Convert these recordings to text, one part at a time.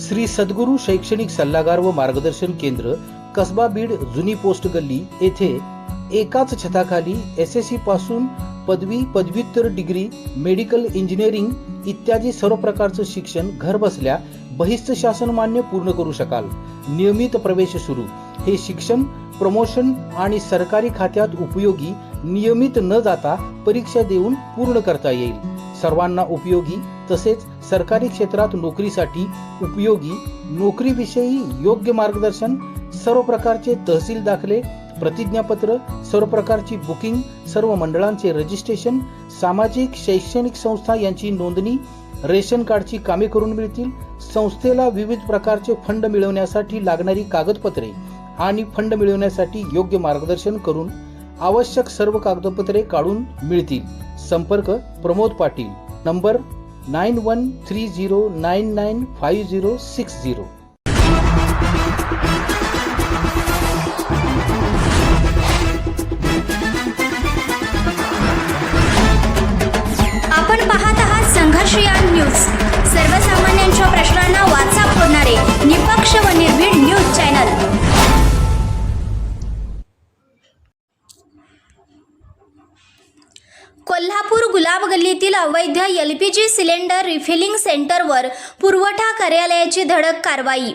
श्री सद्गुरू शैक्षणिक सल्लागार व मार्गदर्शन केंद्र कसबा बीड जुनी पोस्ट गल्ली येथे एकाच छताखाली एस एस सी पासून पदवी पदव्युत्तर डिग्री मेडिकल इंजिनिअरिंग इत्यादी सर्व प्रकारचं शिक्षण घरबसल्या बहिस्त शासन मान्य पूर्ण करू शकाल. नियमित प्रवेश सुरू. हे शिक्षण प्रमोशन आणि सरकारी खात्यात उपयोगी नियमित न जाता परीक्षा देऊन पूर्ण करता येईल. सर्वांना उपयोगी तसेच सरकारी क्षेत्रात नोकरीसाठी उपयोगी नोकरीविषयी योग्य मार्गदर्शन सर्व प्रकारचे तहसील दाखले प्रतिज्ञापत्र सर्व प्रकारची बुकिंग सर्व मंडळांचे रजिस्ट्रेशन सामाजिक शैक्षणिक संस्था यांची नोंदणी रेशन कार्डची कामे करून मिळतील संस्थेला विविध प्रकारचे फंड मिळवण्यासाठी लागणारी कागदपत्रे आणि फंड मिळवण्यासाठी योग्य मार्गदर्शन करून आवश्यक सर्व कागदपत्रे काढून मिळतील. संपर्क Pramod Patil number nine one three zero nine nine five zero six zero. आपण पाहत आहात संघर्षयान न्यूज. सर्वसामान्य कोल्हापूर गुलाब गल्लीतील अवैध L P G cylinder refilling सेंटरवर पुरवठा कार्यालयाची धडक कारवाई.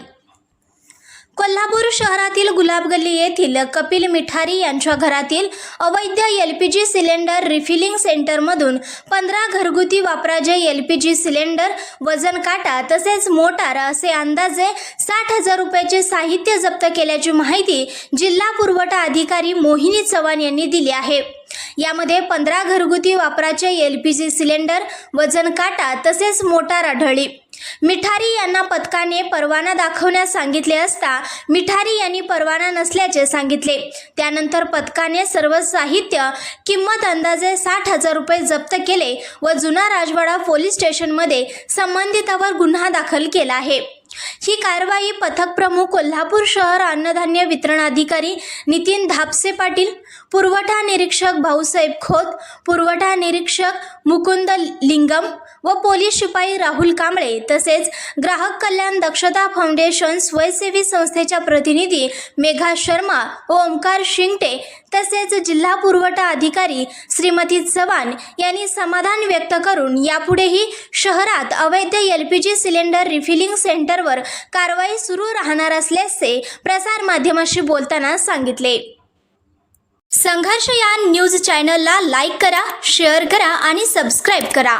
कोल्हापूर शहरातील गुलाब गल्ली येथील कपिल मिठारी यांच्या घरातील अवैध L P G cylinder refilling सेंटरमधून पंधरा घरगुती वापराचे एल पी जी सिलेंडर वजन काटा तसेच मोटार असे अंदाजे साठ हजार रुपयाचे साहित्य जप्त केल्याची माहिती जिल्हा पुरवठा अधिकारी मोहिनी चव्हाण यांनी दिली आहे. यामध्ये पंधरा घरगुती वापराचे एल पी जी सिलेंडर वजन काटा तसेच मोटार आढळली. मिठारी यांना पथकाने परवाना दाखवण्यास सांगितले असता मिठारी यांनी परवाना नसल्याचे सांगितले. त्यानंतर पथकाने सर्व साहित्य किंमत अंदाजे साठ हजार रुपये जप्त केले व जुना राजवाडा पोलीस स्टेशनमध्ये संबंधितावर गुन्हा दाखल केला आहे. ही कारवाई पथक प्रमुख कोल्हापूर शहर अन्नधान्य वितरण अधिकारी नितीन धापसे पाटील पुरवठा निरीक्षक भाऊसाहेब खोत पुरवठा निरीक्षक मुकुंद लिंगम व पोलीस शिपाई राहुल कांबळे तसेच ग्राहक कल्याण दक्षता फाउंडेशन स्वयंसेवी संस्थेच्या प्रतिनिधी मेघा शर्मा व ओंकार शिंगटे तसेच जिल्हा पुरवठा अधिकारी श्रीमती चव्हाण यांनी समाधान व्यक्त करून यापुढेही शहरात अवैध L P G cylinder refilling सेंटरवर कारवाई सुरू राहणार असल्याचे प्रसार माध्यमाशी बोलताना सांगितले. संघर्ष या न्यूज चॅनलला लाईक करा शेअर करा आणि सबस्क्राईब करा.